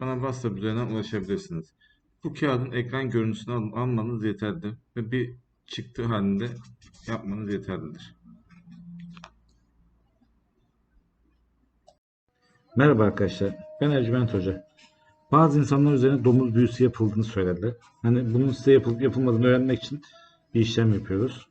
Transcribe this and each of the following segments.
bana WhatsApp üzerinden ulaşabilirsiniz. Bu kağıdın ekran görüntüsünü al- almanız yeterlidir ve bir çıktı halinde yapmanız yeterlidir. Merhaba arkadaşlar, ben Ercüment Hoca. Bazı insanlar üzerine domuz büyüsü yapıldığını söylediler. Hani bunun size yapılıp yapılmadığını öğrenmek için bir işlem yapıyoruz.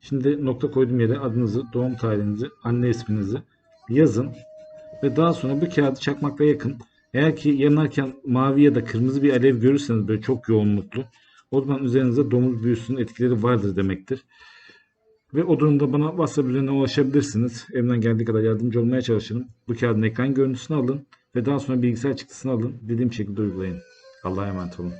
Şimdi nokta koyduğum yere adınızı, doğum tarihinizi, anne isminizi yazın ve daha sonra bu kağıdı çakmakla yakın. Eğer ki yanarken mavi ya da kırmızı bir alev görürseniz böyle çok yoğunluklu, o zaman üzerinizde domuz büyüsünün etkileri vardır demektir. Ve o durumda bana WhatsApp üzerinden ulaşabilirsiniz. Elimden geldiği kadar yardımcı olmaya çalışırım. Bu kağıdın ekran görüntüsünü alın ve daha sonra bilgisayar çıktısını alın. Dediğim şekilde uygulayın. Allah'a emanet olun.